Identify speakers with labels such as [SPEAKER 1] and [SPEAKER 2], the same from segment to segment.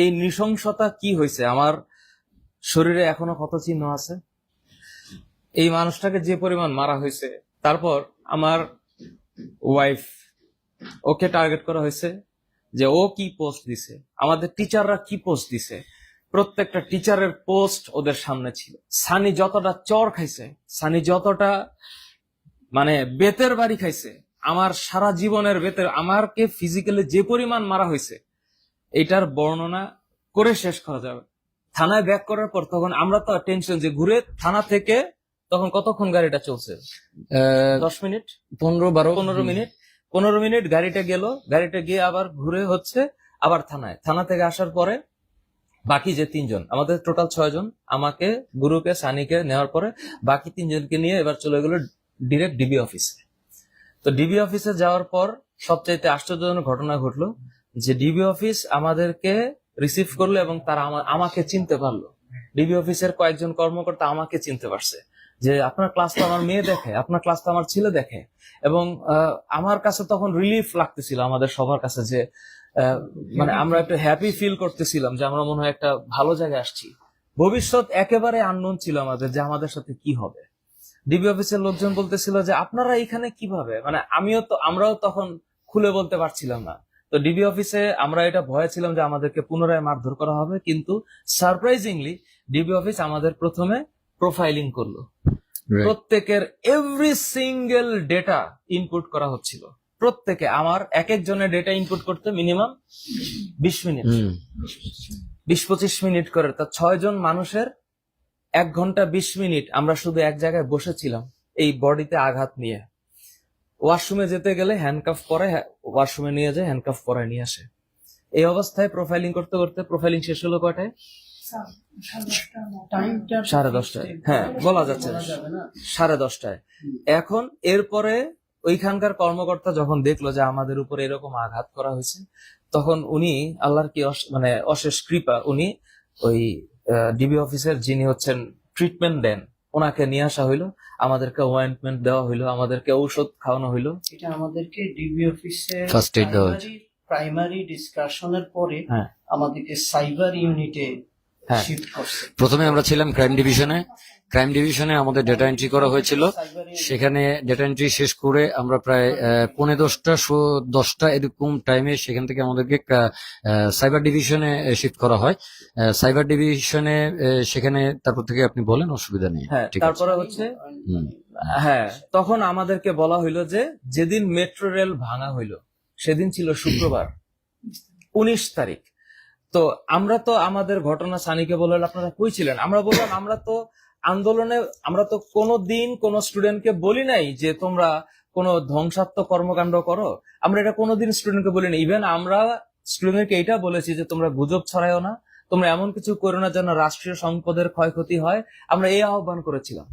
[SPEAKER 1] এই নৃশংসতা কি হয়েছে? আমার শরীরে এখনও ক্ষত চিহ্ন আছে? এই মানুষটাকে যে পরিমাণ মারা হয়েছে, তারপর আমার ওয়াইফ ওকে টার্গেট করা হয়েছে যে ও কি পোস্ট দিছে? আমাদের টিচাররা কি পোস্ট দিছে? প্রত্যেকটা টিচারের পোস্ট ওদের সামনে ছিল। সানি যতটা চর খাইছে, সানি যতটা মানে বেতের বাড়ি খাইছে, আমার সারা জীবনের বেতের, আমারকে ফিজিক্যালি যে পরিমাণ মারা হয়েছে এটার বর্ণনা করে শেষ করা যাবে। থানায় ব্যাক করার পর তখন আমরা তো টেনশন যে ঘুরে থানা থেকে তখন কতক্ষণ গাড়িটা চলছে? দশ মিনিট?
[SPEAKER 2] পনেরো বারো।
[SPEAKER 1] পনেরো মিনিট। পনেরো মিনিট গাড়িটা গেল। গাড়িটা গিয়ে আবার ঘুরে হচ্ছে আবার থানায়। থানা থেকে আসার পরে বাকি যে তিনজন আমাদের টোটাল ছয় জন আমাকে গুরুকে সানিকে নেওয়ার পরে বাকি তিনজনকে নিয়ে এবার চলে গেল ডিরেক্ট ডিবি অফিসে তো ডিবি অফিসে যাওয়ার পর সবচাইতে আশ্চর্যজনক ঘটনা ঘটলো যে ডিবি অফিস আমাদেরকে রিসিভ করল এবং তারা আমাকে চিনতে পারল। ডিবি অফিসের কয়েকজন কর্মকর্তা আমাকে চিনতে পারছে যে আপনার ক্লাস তো আমার মেয়ে দেখে, আপনার ক্লাস তো আমার ছেলে দেখে এবং আমার কাছে তখন রিলিফ লাগতেছিল আমাদের সবার কাছে যে মানে আমরা একটু হ্যাপি ফিল করতেছিলাম যে আমরা মনে হয় একটা ভালো জায়গায় আসছি। ভবিষ্যৎ একেবারে আননোন ছিল আমাদের যে আমাদের সাথে কি হবে। ডিবি অফিসের লোকজন বলতেছিল যে, আপনারা এখানে কীভাবে? মানে আমিও তো, আমরাও তখন খুলে বলতে পারছিলাম না। তো ডিবি অফিসে আমরা এটা ভয়ে ছিলাম যে আমাদেরকে পুনরায় মারধর করা হবে কিন্তু সারপ্রাইজিংলি ডিবি অফিস আমাদের প্রথমে প্রোফাইলিং করল। প্রত্যেকের এভরি সিঙ্গেল ডেটা ইনপুট করা হচ্ছিল। প্রত্যেকে আমার এক একজনের ডেটা ইনপুট করতে মিনিমাম বিশ মিনিট। বিশ পঁচিশ মিনিট করে। তা ছয় জন মানুষের এক ঘণ্টা বিশ মিনিট আমরা শুধু এক জায়গায় বসেছিলাম এই বডিতে আঘাত নিয়ে। ওয়াশরুমে যেতে গেলে হ্যান্ডকাফ পরে ওয়াশরুমে নিয়ে যায় হ্যান্ডকাফ পরে নিয়ে আসে। এই অবস্থায় প্রোফাইলিং করতে করতে প্রোফাইলিং শেষ হলো কটায় সাড়ে দশটায়। হ্যাঁ বলা যাচ্ছে। সাড়ে দশটায়। এখন এরপরে ওইখানকার কর্মকর্তা যখন দেখল যে আমাদের উপর এরকম আঘাত করা হয়েছে, তখন উনি আল্লাহর কি মানে অশেষ কৃপা, উনি ওই ডিবি অফিসের যিনি হচ্ছেন ট্রিটমেন্ট দেন। ওনাকে নিয়ে আসা হইল আমাদেরকে অয়েন্টমেন্ট দেওয়া হইল আমাদেরকে ঔষধ খাওয়ানো হইল
[SPEAKER 3] এটা আমাদেরকে ডিবি অফিসে
[SPEAKER 2] ফার্স্ট এইড দেওয়া হয়েছে।
[SPEAKER 3] প্রাইমারি ডিসকাশনের পরে
[SPEAKER 1] হ্যাঁ।
[SPEAKER 3] আমাদেরকে সাইবার ইউনিটে
[SPEAKER 1] হ্যাঁ।
[SPEAKER 2] প্রথমে আমরা ছিলাম ক্রাইম ডিভিশনে ক্রাইম ডিভিশনে আমাদের ডেটা এন্ট্রি করা হয়েছিল। সেখানে ডেটা এন্ট্রি শেষ করে আমরা প্রায় পৌনে দশটা দশটা এরকম টাইমে সেখান থেকে আমাদেরকে সাইবার ডিভিশনে শিফট করা হয়। সাইবার ডিভিশনে সেখানে তারপর থেকে আপনি বলেন অসুবিধা নেই।
[SPEAKER 1] হ্যাঁ তারপরে হচ্ছে। হ্যাঁ তখন আমাদেরকে বলা হইল যে যেদিন মেট্রো রেল ভাঙা হইল সেদিন ছিল শুক্রবার উনিশ তারিখ। তো আমরা তো আমাদের ঘটনা সানিকে বললেন আপনারা কই ছিলেন? আমরা বললাম, আমরা তো আন্দোলনে, আমরা তো কোনো দিন কোন স্টুডেন্টকে বলি নাই যে তোমরা কোনো ধ্বংসাত্মক কর্মকাণ্ড করো। আমরা এটা কোনোদিন স্টুডেন্টকে বলি না ইভেন আমরা স্টুডেন্টকে এটা বলেছি যে তোমরা গুজব ছড়াইও না, তোমরা এমন কিছু করো না যেন রাষ্ট্রীয় সম্পদের ক্ষয়ক্ষতি হয়। আমরা এই আহ্বান করেছিলাম।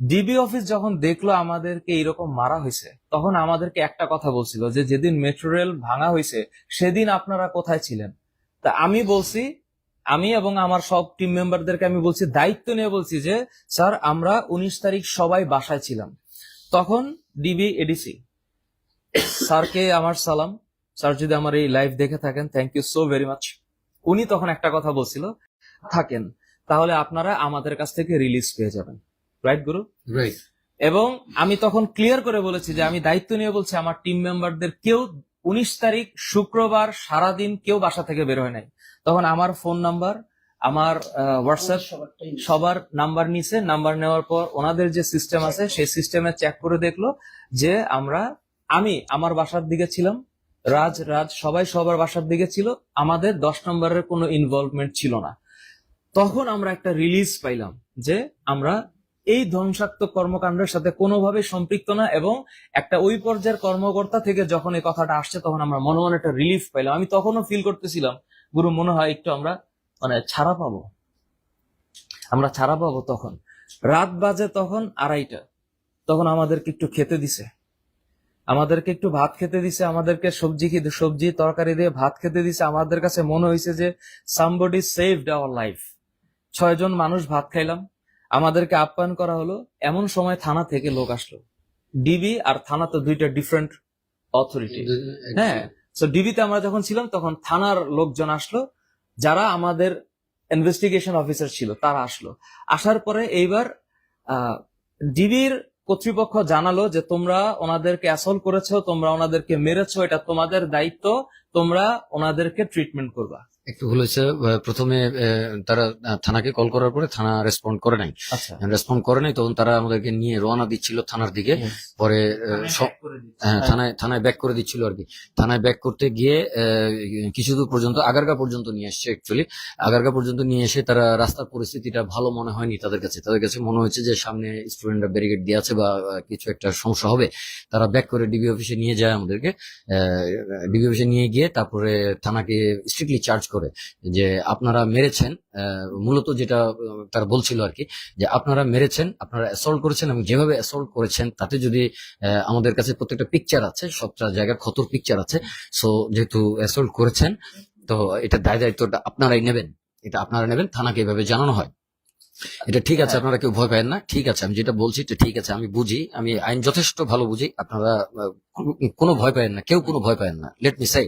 [SPEAKER 1] ডিবি অফিস যখন দেখল আমাদেরকে এইরকম মারা হয়েছে, তখন আমাদেরকে একটা কথা বলছিল যে, যেদিন মেট্রো রেল ভাঙা হয়েছে, সেদিন আপনারা কোথায় ছিলেন? তা আমি বলছি আমি এবং আমার সব টিম মেম্বারদেরকে আমি বলছি দায়িত্ব নিয়ে বলছি যে স্যার আমরা উনিশ তারিখ সবাই বাসায় ছিলাম। তখন ডিবি এডিসি স্যারকে আমার সালাম। স্যার যদি আমার এই লাইভ দেখে থাকেন thank you so very much উনি তখন একটা কথা বলছিল থাকেন তাহলে আপনারা আমাদের কাছ থেকে রিলিজ পেয়ে যাবেন। রাইট গুরু? রাইট এবং আমি তখন ক্লিয়ার করে বলেছি যে আমি দায়িত্ব নিয়ে বলছি আমার টিম মেম্বারদের কেউ উনিশ তারিখ শুক্রবার সারাদিন কেউ বাসা থেকে বের হয় নাই। তখন আমার ফোন নাম্বার আমার হোয়াটসঅ্যাপ সবার নাম্বার নিছে। নাম্বার নেওয়ার পর ওনাদের যে সিস্টেম আছে সেই সিস্টেমে চেক করে দেখল যে আমরা আমি আমার বাসার দিকে ছিলাম রাজ রাজ সবাই সবার বাসার দিকে ছিল আমাদের দশ নম্বরের কোনো ইনভলভমেন্ট ছিল না। তখন আমরা একটা রিলিজ পাইলাম যে আমরা এই ধ্বংসাত্মক কর্মকাণ্ডের সাথে কোনোভাবে সম্পৃক্ত না এবং একটা ওই পর্যায়ের কর্মকর্তা থেকে যখন এই কথাটা আসছে তখন আমরা মনে মনে একটা রিলিফ পাইলাম। আমি তখনও ফিল করতেছিলাম, গুরু, মনে হয় একটু আমরা মানে ছাড়া পাবো। আমরা ছাড়া পাবো তখন। রাত বাজে তখন আড়াইটা। তখন আমাদেরকে একটু খেতে দিছে। আমাদেরকে একটু ভাত খেতে দিছে। আমাদেরকে সবজি খেতে, সবজি, তরকারি দিয়ে ভাত খেতে দিছে। আমাদের কাছে মনে হয়েছে যে সামবডি সেভড আওয়ার লাইফ ছয়জন মানুষ ভাত খাইলাম। আমাদেরকে আপ্যায়ন করা হলো এমন সময় থানা থেকে লোক আসলো। ডিবি আর থানা তো দুইটা ডিফারেন্ট অথরিটি হ্যাঁ তো ডিবিতে আমরা যখন ছিলাম তখন থানার লোকজন আসলো যারা আমাদের ইনভেস্টিগেশন অফিসার ছিল তারা আসলো। আসার পরে এইবার ডিবির কর্তৃপক্ষ জানালো যে তোমরা ওনাদেরকে অ্যাসল করেছ তোমরা ওনাদেরকে মেরেছো এটা তোমাদের দায়িত্ব তোমরা ওনাদেরকে ট্রিটমেন্ট করবা।
[SPEAKER 2] একটু ভুল হয়েছে। প্রথমে আহ, তারা আহ, থানাকে কল করার পরে থানা রেসপন্ড করে নাই।
[SPEAKER 1] আচ্ছা।
[SPEAKER 2] রেসপন্ড করে নাই তখন তারা আমাদেরকে নিয়ে রওনা দিচ্ছিল থানার দিকে। পরে হ্যাঁ, থানায় থানায় ব্যাক করে দিচ্ছিল আর কি। থানায় ব্যাক করতে গিয়ে কিছু দূর পর্যন্ত আগারগা পর্যন্ত নিয়ে এসছে অ্যাকচুয়ালি আগারগা পর্যন্ত নিয়ে এসে তারা রাস্তার পরিস্থিতিটা ভালো মনে হয়নি তাদের কাছে। তাদের কাছে মনে হয়েছে যে সামনে স্টুডেন্টরা ব্যারিকেড দিয়ে আছে বা কিছু একটা সমস্যা হবে। তারা ব্যাক করে ডিবি অফিসে নিয়ে যায় আমাদেরকে। ডিবি অফিসে নিয়ে গিয়ে তারপরে থানাকে স্ট্রিক্টলি চার্জ করে যে আপনারা মেরেছেন মূলত যেটা তারা বলছিল আর কি যে আপনারা মেরেছেন আপনারা অ্যাসল্ট করেছেন এবং যেভাবে অ্যাসল্ট করেছেন তাতে যদি আমাদের কাছে প্রত্যেকটা পিকচার আছে সবটা জায়গার ক্ষতর পিকচার আছে সো যেহেতু অ্যাসল্ট করেছেন তো এটা দায় দায়িত্বটা আপনারাই নেবেন এটা আপনারা নেবেন থানাকে এভাবে জানানো হয়। এটা ঠিক আছে আপনারা কেউ ভয় পাবেন না ঠিক আছে আমি যেটা বলছি এটা ঠিক আছে আমি বুঝি আমি আইন যথেষ্ট ভালো বুঝি আপনারা কোনো ভয় পাবেন না কেউ কোনো ভয় পাবেন না লেট মি সাই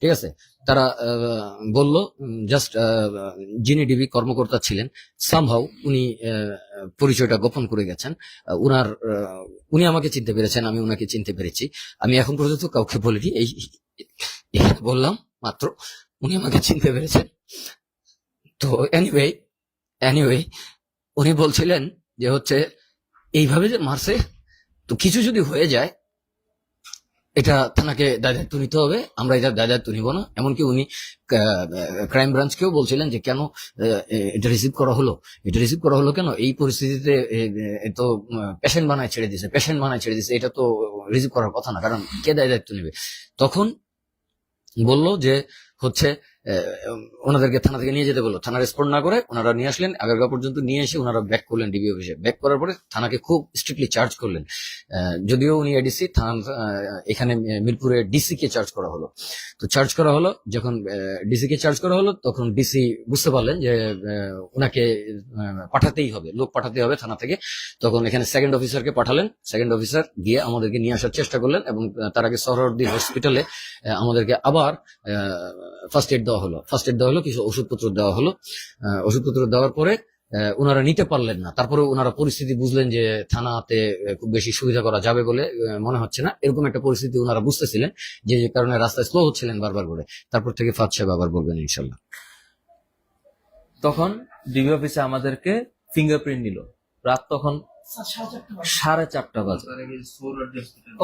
[SPEAKER 2] ঠিক আছে? তারা বলল জাস্ট যিনি ডিবি কর্মকর্তা ছিলেন সামহাউ উনি পরিচয়টা গোপন করে গেছেন। উনার উনি আমাকে চিনতে পেরেছেন, আমি উনাকে চিনতে পেরেছি। আমি এখন পর্যন্ত কাউকে বলিনি, এই বললাম মাত্র, উনি আমাকে চিনতে পেরেছেন। তো এনিওয়ে এনিওয়ে উনি বলছিলেন যে হচ্ছে, এইভাবে যে মারছে, তো কিছু যদি হয়ে যায় এটা থানাকে দায় দায়িত্ব নিতে হবে। আমরা এটা দায় দায়িত্ব নিব না। এমনকি উনি ক্রাইম ব্রাঞ্চকেও বলছিলেন যে কেন এটা রিসিভ করা হলো। এটা রিসিভ করা হলো কেন? এই পরিস্থিতিতে তো পেশেন্ট বানায় ছেড়ে দিছে পেশেন্ট বানায় ছেড়ে দিছে, এটা তো রিসিভ করার কথা না, কারণ কে দায় দায়িত্ব নেবে? তখন বলল যে হচ্ছে ওনাদেরকে থানা থেকে নিয়ে যেতে বলল। থানা রেসপন্ড না করে ওনারা নিয়ে আসলেন আগারগা পর্যন্ত নিয়ে এসে ওনারা ব্যাক করলেন ডিবি অফিসে। ব্যাক করার পরে থানাকে খুব স্ট্রিক্টলি চার্জ করলেন। যদিও উনি এডিসি থানা এখানে মিরপুরে ডিসি কে চার্জ করা হলো। তো চার্জ করা হলো, যখন ডিসি কে চার্জ করা হলো, তখন ডিসি বুঝতে পারলেন যে ওনাকে পাঠাতেই হবে, লোক পাঠাতে হবে থানা থেকে। তখন এখানে সেকেন্ড অফিসারকে পাঠালেন। সেকেন্ড অফিসার গিয়ে আমাদেরকে নিয়ে আসার চেষ্টা করলেন এবং তার আগে সরহরদি হসপিটালে আমাদেরকে আবার ফার্স্ট এড দেওয়া হলো। ফার্স্ট এড দেওয়া হলো কিছু ওষুধপত্র দেওয়া হলো। ওষুধপত্র দেওয়ার পরে ওনারা নিতে পারলেন না। তারপরে ওনারা পরিস্থিতি বুঝলেন যে থানাতে খুব বেশি সুবিধা করা যাবে বলে মনে হচ্ছে না। এরকম একটা পরিস্থিতি ওনারা বুঝতেছিলেন যে যে কারণে রাস্তায় স্লো হচ্ছিলেন বারবার করে তারপর থেকে ফাদ সাহেব আবার বলবেন ইনশাল্লাহ।
[SPEAKER 1] তখন ডিবি অফিসে আমাদেরকে ফিঙ্গারপ্রিন্ট নিল। রাত তখন সাড়ে চারটা বাজে।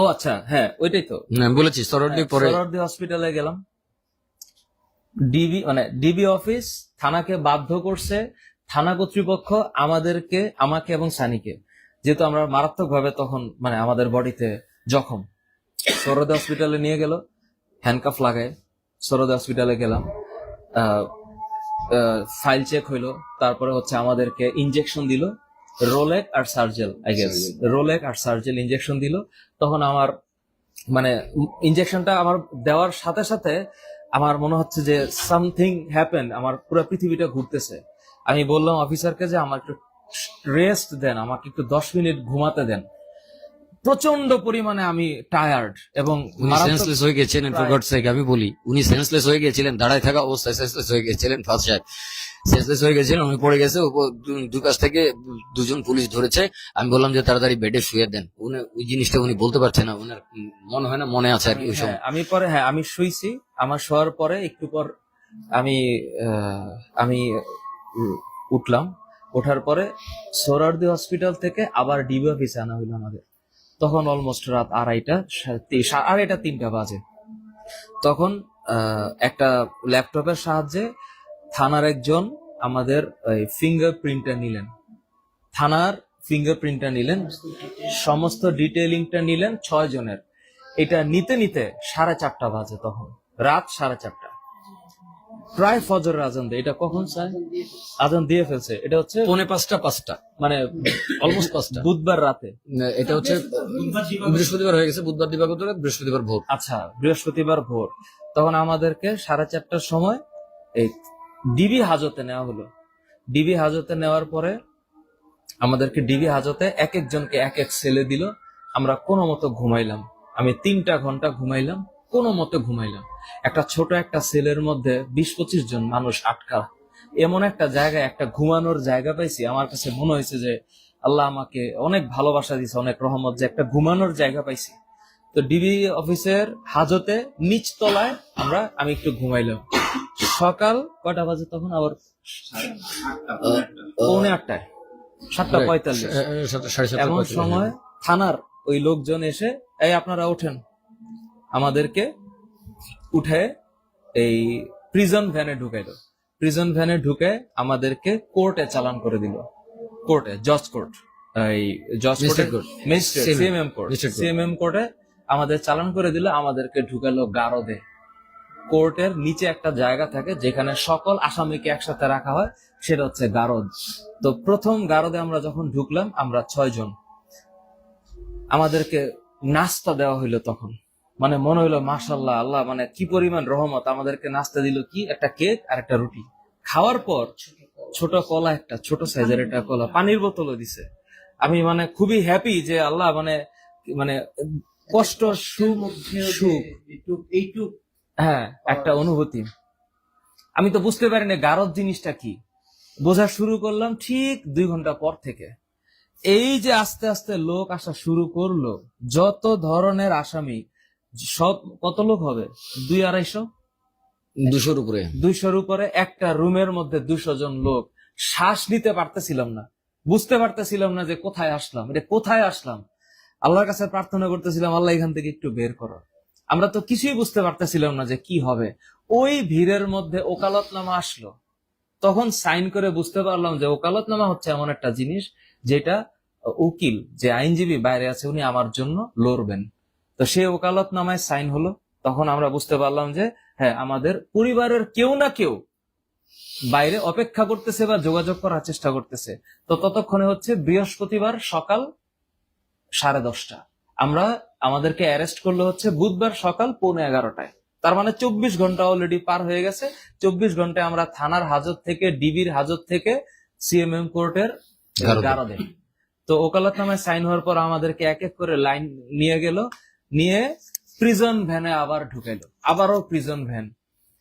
[SPEAKER 1] ও আচ্ছা হ্যাঁ ওইটাই তো।
[SPEAKER 2] না, বলেছি সরহরদি পরে
[SPEAKER 1] সরোয়ার্দী হসপিটালে গেলাম। ডিবি মানে ডিবি অফিস থানাকে বাধ্য করছে থানা কর্তৃপক্ষ আমাদেরকে আমাকে এবং সানিকে। যেহেতু আমরা মারাত্মক ভাবে তখন মানে আমাদের বডিতে জখম। সরোদে হসপিটালে নিয়ে গেল হ্যান্ডকাফ লাগায়। সরোদে হসপিটালে গেলাম। ফাইল চেক হইল। তারপরে হচ্ছে আমাদেরকে ইনজেকশন দিল। রোলেক আর সার্জেল আই গেস রোলেক আর সার্জেল ইনজেকশন দিল। তখন আমার মানে ইনজেকশনটা আমার দেওয়ার সাথে সাথে আমার মনে হচ্ছে যে সামথিং হ্যাপেন আমার পুরো পৃথিবীটা ঘুরতেছে। আমি বললাম অফিসারকে যে আমার একটু রেস্ট দেন আমাকে একটু দশ মিনিট ঘুমাতে দেন। প্রচণ্ড পরিমাণে আমি টায়ার্ড এবং
[SPEAKER 2] সেন্সলেস হয়ে গেছিলেন আমি বলি উনি সেন্সলেস হয়ে গেছিলেন দাঁড়ায় থাকা অবস্থায় সেন্সলেস হয়ে গেছিলেন ফার্স্ট সেন্সলেস হয়ে গেছিলেন উনি পড়ে গেছে দুই পাশ থেকে দুজন পুলিশ ধরেছে। আমি বললাম যে তাড়াতাড়ি বেডে শুয়ে দেন। উনি ওই জিনিসটা উনি বলতে পারছে না উনার মনে হয় না মনে আছে আর কি ওই সময়।
[SPEAKER 1] হ্যাঁ, আমি পরে হ্যাঁ আমি শুইছি আমার শোয়ার পরে একটু পর আমি আমি উঠলাম। ওঠার পরে সোরারদি হসপিটাল থেকে আবার ডিবি অফিসে আনা হইল আমাদের। তখন অলমোস্ট রাত আড়াইটা আড়াইটা তিনটা বাজে। তখন আহ, একটা ল্যাপটপের সাহায্যে থানার একজন আমাদের ফিঙ্গারপ্রিন্টটা নিলেন। থানার ফিঙ্গারপ্রিন্টটা নিলেন সমস্ত ডিটেলিংটা নিলেন ছয় জনের। এটা নিতে নিতে সাড়ে চারটা বাজে তখন রাত সাড়ে চারটা। প্রায় ফজর আজান দেয়। এটা কখন স্যার? আজান দিয়ে ফেলছে। এটা হচ্ছে
[SPEAKER 2] পৌনে পাঁচটা পাঁচটা।
[SPEAKER 1] মানে
[SPEAKER 2] অলমোস্ট পাঁচটা।
[SPEAKER 1] বুধবার রাতে।
[SPEAKER 2] এটা হচ্ছে বৃহস্পতিবার হয়ে গেছে বুধবার দিবাগত রাত বৃহস্পতিবার ভোর।
[SPEAKER 1] আচ্ছা। বৃহস্পতিবার ভোর। তখন আমাদেরকে সাড়ে চারটার সময় এই ডিবি হাজতে নেওয়া হলো। ডিবি হাজতে নেওয়ার পরে আমাদেরকে ডিবি হাজতে এক একজনকে এক এক সেলে দিল। আমরা কোনো মতো ঘুমাইলাম। আমি তিনটা ঘণ্টা ঘুমাইলাম, কোনো মতে ঘুমাইলাম। একটা ছোট একটা সেলের মধ্যে বিশ পঁচিশ জন মানুষ আটকা। এমন একটা জায়গায়, একটা ঘুমানোর জায়গা পাইছি। আমার কাছে মনে হয়েছে যে আল্লাহ আমাকে অনেক ভালোবাসা দিয়েছে, অনেক রহমত যে একটা ঘুমানোর জায়গা পাইছি। তো ডিবি অফিসের হাজতে নিচ তলায় আমরা, আমি একটু ঘুমাইলাম। সকাল কটা বাজে তখন? আবার পৌনে আটটায়। সাতটা পঁয়তাল্লিশ। এমন সময় থানার ওই লোকজন এসে এই আপনারা ওঠেন। আমাদেরকে উঠে এই প্রিজন ভ্যানে ঢুকাইলো। প্রিজন ভ্যানে ঢুকে আমাদেরকে কোর্টে চালান করে দিল। কোর্টে জজ কোর্ট এই জজ কোর্টে সিএমএম কোর্ট. সিএমএম কোর্টে আমাদের চালান করে দিল। আমাদেরকে ঢুকালো গারদে। কোর্টের নিচে একটা জায়গা থাকে যেখানে সকল আসামিকে একসাথে রাখা হয়, সেটা হচ্ছে গারদ। তো প্রথম গারদে আমরা যখন ঢুকলাম, আমরা ছয় জন। আমাদেরকে নাস্তা দেওয়া হইল তখন। মানে মনে হইল মাশাল্লাহ আল্লাহ মানে কি পরিমাণ রহমত, আমাদেরকে নাস্তা দিল কি? একটা কেক আর একটা রুটি। খাওয়ার পর ছোট কলা একটা, ছোট সাইজের একটা কলা, পানির বোতলও দিছে। আমি মানে খুবই হ্যাপি যে আল্লাহ মানে মানে কষ্ট, সুখ সুখ।
[SPEAKER 3] এইটুক
[SPEAKER 1] হ্যাঁ একটা অনুভূতি। আমি তো বুঝতে পারিনি গারদ জিনিসটা কি। বোঝা শুরু করলাম ঠিক দুই ঘণ্টা পর থেকে। এই যে আস্তে আস্তে লোক আসা শুরু করল যত ধরনের আসামি সব কত লোক হবে? দুই আড়াইশো?
[SPEAKER 2] দুশোর উপরে।
[SPEAKER 1] দুইশোর উপরে একটা রুমের মধ্যে দুশো জন লোক। শ্বাস নিতে পারতেছিলাম না। বুঝতে পারতেছিলাম না যে কোথায় আসলাম। এটা কোথায় আসলাম? আল্লাহর কাছে প্রার্থনা করতেছিলাম আল্লাহ এখান থেকে একটু বের করো। আমরা তো কিছুই বুঝতে পারতেছিলাম না যে কি হবে। ওই ভিড়ের মধ্যে ওকালতনামা আসলো। তখন সাইন করে বুঝতে পারলাম যে ওকালতনামা হচ্ছে এমন একটা জিনিস যেটা উকিল, যে আইনজীবী বাইরে আছে, উনি আমার জন্য লড়বেন। তো সেই ওকালতনামায় সাইন হলো। তখন আমরা বুঝতে পারলাম যে হ্যাঁ আমাদের পরিবারের কেউ না কেউ বাইরে অপেক্ষা করতেছে বা যোগাযোগ করার চেষ্টা করতেছে। তো ততক্ষণে হচ্ছে বৃহস্পতিবার সকাল সাড়ে দশটা। আমরা আমাদেরকে অ্যারেস্ট করল হচ্ছে বুধবার সকাল পৌনে এগারোটায়। তার মানে চব্বিশ ঘণ্টা অলরেডি পার হয়ে গেছে। চব্বিশ ঘন্টায় আমরা থানার হাজত থেকে ডিবির হাজত থেকে সিএমএম কোর্টের
[SPEAKER 2] গারদে।
[SPEAKER 1] তো ওকালতনামায় সাইন হওয়ার পর আমাদেরকে এক এক করে লাইন নিয়ে গেল নিয়ে প্রিজন ভ্যানে আবার ঢুকাইলো। আবারও প্রিজন ভ্যান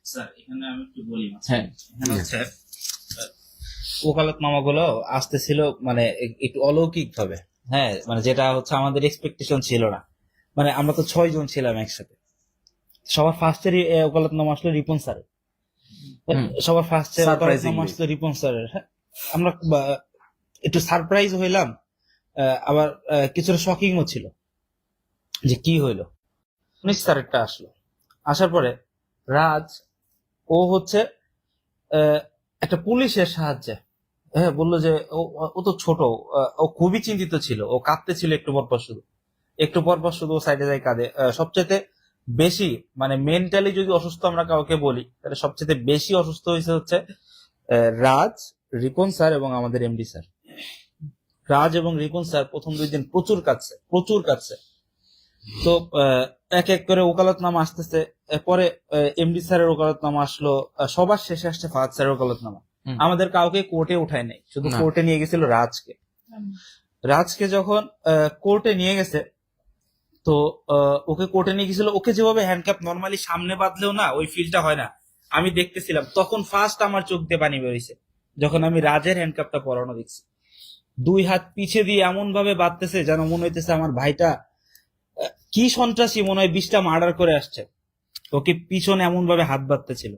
[SPEAKER 4] স্যার এখানে আমি একটু বলি
[SPEAKER 1] হ্যাঁ।
[SPEAKER 4] এখানে হচ্ছে ওকালত মামাগুলো আসতেছিল মানে একটু অলৌকিক ভাবে হ্যাঁ মানে যেটা হচ্ছে আমাদের এক্সপেকটেশন ছিল না। মানে আমরা তো ছয় জন ছিলাম একসাথে। সবার ফার্স্ট ফার্স্টের ওকালত নাম আসলো রিপন স্যারের। সবার ফার্স্টের ওকালত নাম আসলো রিপন স্যারের হ্যাঁ, আমরা একটু সারপ্রাইজ হইলাম আবার কিছুটা শকিংও ছিল যে কি হইল। উনিশ স্যারেরটা আসলো। আসার পরে রাজ ও হচ্ছে একটা পুলিশের সাহায্যে হ্যাঁ বলল যে ও- তো ছোট ও খুবই চিন্তিত ছিল ও কাঁদতে ছিল একটু পরপর শুধু। একটু পরপর শুধু সাইডে যায় কাঁদে সবচেয়ে বেশি মানে মেন্টালি যদি অসুস্থ আমরা কাউকে বলি তাহলে সবচেয়ে বেশি অসুস্থ হয়েছে হচ্ছে আহ, রাজ রিপন স্যার এবং আমাদের এমডি স্যার। রাজ এবং রিপন স্যার প্রথম দুই দিন প্রচুর কাঁদছে প্রচুর কাঁদছে। তো আহ, এক এক করে ওকালতনামা আসতেছে। পরে এমডি স্যারের ওকালতনামা আসলো সবার শেষে আসছে ফাহাদ স্যারের ওকালতনামা। আমাদের কাউকে কোর্টে উঠায় নাই শুধু কোর্টে নিয়ে গেছিল রাজকে। রাজকে যখন আহ, কোর্টে নিয়ে গেছে তো ওকে কোর্টে নিয়ে গেছিল ওকে যেভাবে হ্যান্ডকাপ নর্মালি সামনে বাঁধলেও না, ওই ফিলটা হয় না। আমি দেখতেছিলাম, তখন ফার্স্ট আমার চোখ দিয়ে পানি বেরোইছে, যখন আমি রাজের হ্যান্ডকাপটা পরানো দেখছি। দুই হাত পিছে দিয়ে এমন ভাবে বাঁধতেছে যেন মনে হইতেছে আমার ভাইটা কি সন্ত্রাসী, মনে হয় বিশটা মার্ডার করে আসছে। ওকে পিছনে এমন ভাবে হাত বাঁধতেছিল।